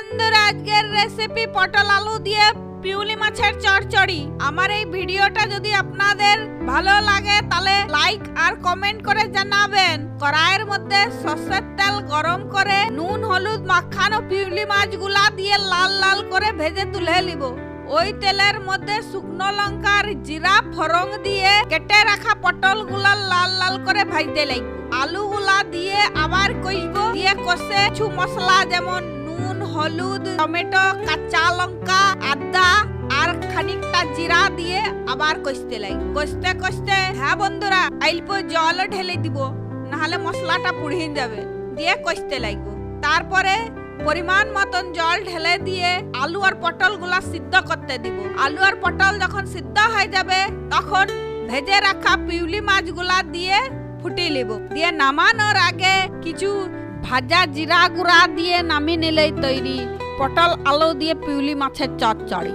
বন্ধুরা, আজকের রেসিপি পটল আলু দিয়ে পিউলি মাছের চড়চড়ি। আমার এই ভিডিওটা যদি আপনাদের ভালো লাগে, তাহলে লাইক আর কমেন্ট করে জানাবেন। কড়াইয়ের মধ্যে সর্ষের তেল গরম করে নুন, হলুদ মাখানো পিউলি মাছগুলা দিয়ে লাল লাল করে ভেজে তুলে নিব। ওই তেলের মধ্যে শুকনো লঙ্কার জিরা ফরং দিয়ে কেটে রাখা পটলগুলা লাল লাল করে ভাজতে লাগবে। আলু গুলা দিয়ে আবার কষবো। দিয়ে কষে কিছু মশলা যেমন নুন, হলুদ, টমেটো, কাঁচা লঙ্কা, আদা, আর খানিকটা জিরা দিয়ে আবার কষতে লাগবে কষতে কষতে হ্যাঁ বন্ধুরা অল্প জল ঢেলে দিব, নাহলে মশলাটা পুড়িয়ে যাবে, দিয়ে কষতে লাগবে তারপরে পরিমাণ মতন জল ঢেলে দিয়ে আলু আর পটলগুলা সিদ্ধ করতে দিব। আলু আর পটল যখন সিদ্ধ হয়ে যাবে, তখন ভেজে রাখা পিউলি মাছগুলা দিয়ে ফুটিয়ে নেব। দিয়ে নামানোর আগে কিছু ভাজা জিরা গুঁড়া দিয়ে নামিয়ে নিলেই তৈরি। পটল আলু দিয়ে পিউলি মাছের চচ্চড়ি।